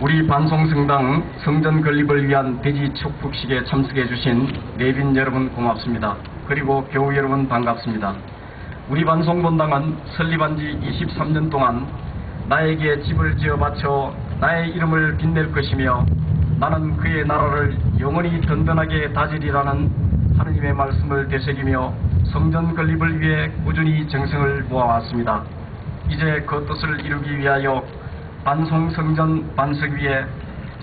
우리 반송성당 성전 건립을 위한 대지 축복식에 참석해 주신 내빈 여러분 고맙습니다. 그리고 교우 여러분 반갑습니다. 우리 반송본당은 설립한 지 23년 동안 나에게 집을 지어 바쳐 나의 이름을 빛낼 것이며 나는 그의 나라를 영원히 든든하게 다지리라는 하느님의 말씀을 되새기며 성전 건립을 위해 꾸준히 정성을 모아왔습니다. 이제 그 뜻을 이루기 위하여 반송 성전 반석 위에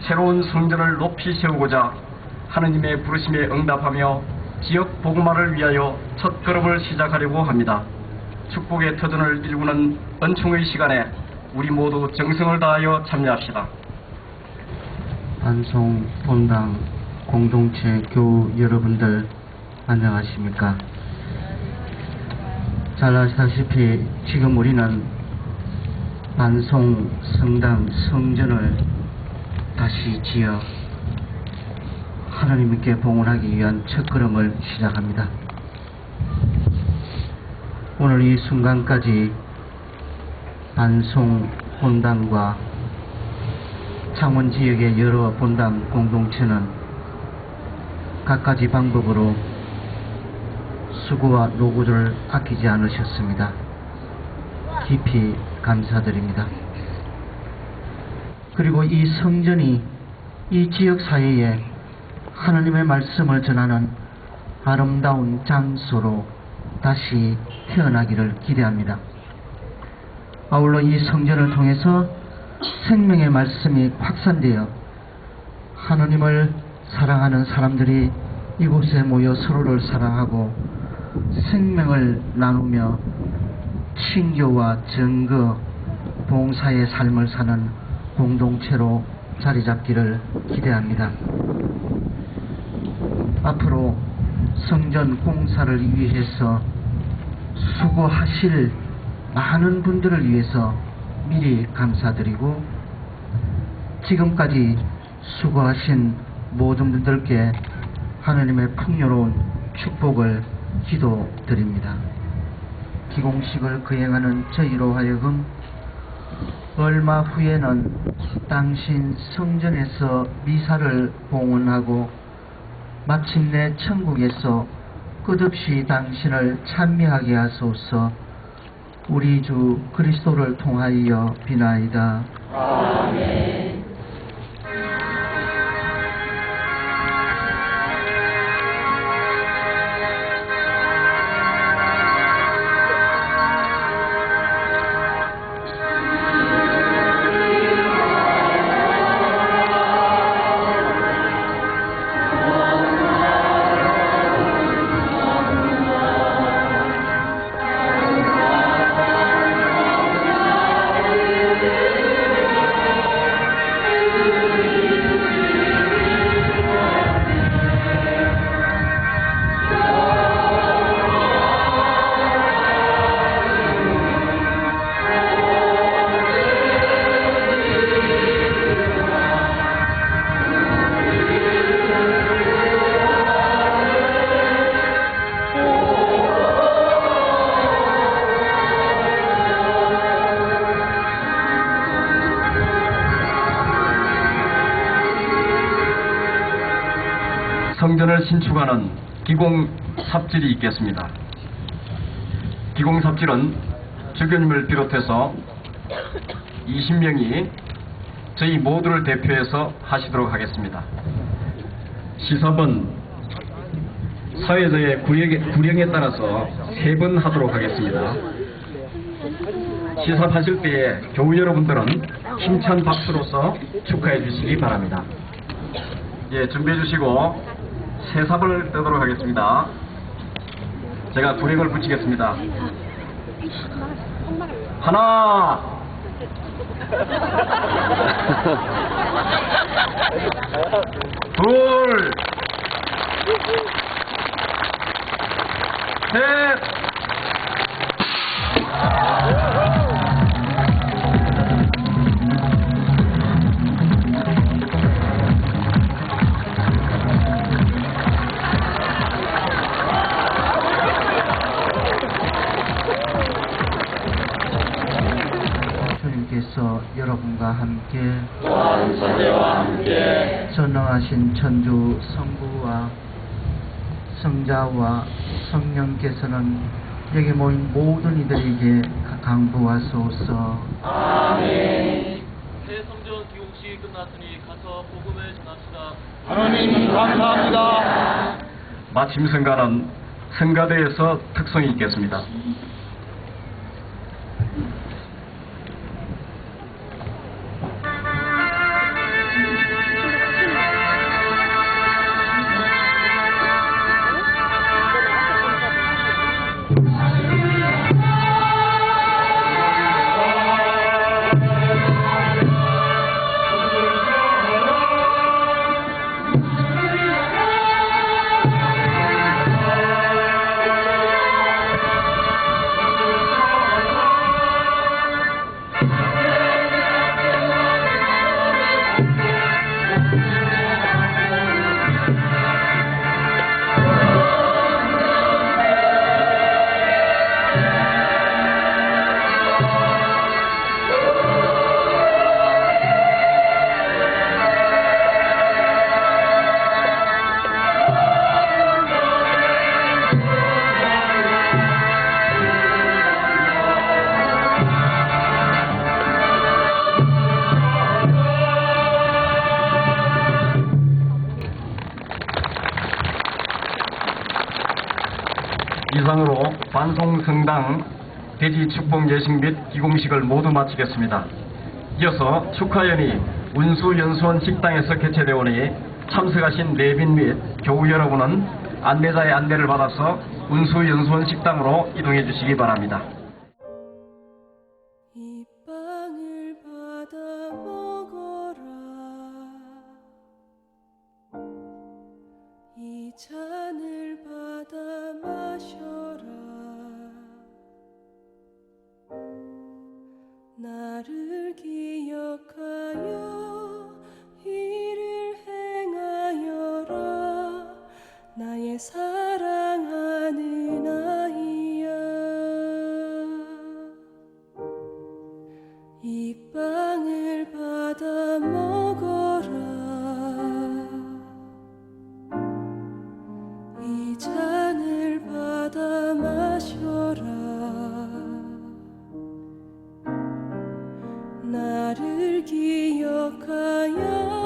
새로운 성전을 높이 세우고자 하느님의 부르심에 응답하며 지역 복음화를 위하여 첫 걸음을 시작하려고 합니다. 축복의 터전을 일구는 은총의 시간에 우리 모두 정성을 다하여 참여합시다. 반송 본당 공동체 교우 여러분들 안녕하십니까? 잘 아시다시피 지금 우리는 반송 성당 성전을 다시 지어 하나님께 봉헌하기 위한 첫걸음을 시작합니다. 오늘 이 순간까지 반송 본당과 창원 지역의 여러 본당 공동체는 갖가지 방법으로 수고와 노고를 아끼지 않으셨습니다. 깊이 감사드립니다. 그리고 이 성전이 이 지역 사회에 하나님의 말씀을 전하는 아름다운 장소로 다시 태어나기를 기대합니다. 아울러 이 성전을 통해서 생명의 말씀이 확산되어 하나님을 사랑하는 사람들이 이곳에 모여 서로를 사랑하고 생명을 나누며 친교와 증거, 봉사의 삶을 사는 공동체로 자리 잡기를 기대합니다. 앞으로 성전 공사를 위해서 수고하실 많은 분들을 위해서 미리 감사드리고 지금까지 수고하신 모든 분들께 하나님의 풍요로운 축복을 기도드립니다. 기공식을 거행하는 저희로 하여금 얼마 후에는 당신 성전에서 미사를 봉헌하고 마침내 천국에서 끝없이 당신을 찬미하게 하소서 우리 주 그리스도를 통하여 비나이다. 성전을 신축하는 기공 삽질이 있겠습니다. 기공 삽질은 주교님을 비롯해서 20명이 저희 모두를 대표해서 하시도록 하겠습니다. 시삽은 사회자의 구령에, 따라서 세 번 하도록 하겠습니다. 시삽하실 때에 교우 여러분들은 힘찬 박수로서 축하해 주시기 바랍니다. 예, 준비해 주시고 새삽을 뜨도록 하겠습니다. 제가 구령을 붙이겠습니다. 하나, 둘, 셋, 주께서 여러분과 함께 또한 선대와 함께 전능하신 천주 성부와 성자와 성령께서는 여기 모인 모든 이들에게 강구하소서 아멘 대성전 기공식이 끝났으니 가서 복음을 전합시다. 하나님 감사합니다 마침 성가는 성가대에서 특성이 있겠습니다. 반송성당 대지 축복 예식 및 기공식을 모두 마치겠습니다. 이어서 축하연이 운수연수원 식당에서 개최되오니 참석하신 내빈 및 교우 여러분은 안내자의 안내를 받아서 운수연수원 식당으로 이동해 주시기 바랍니다. 나를 기억하여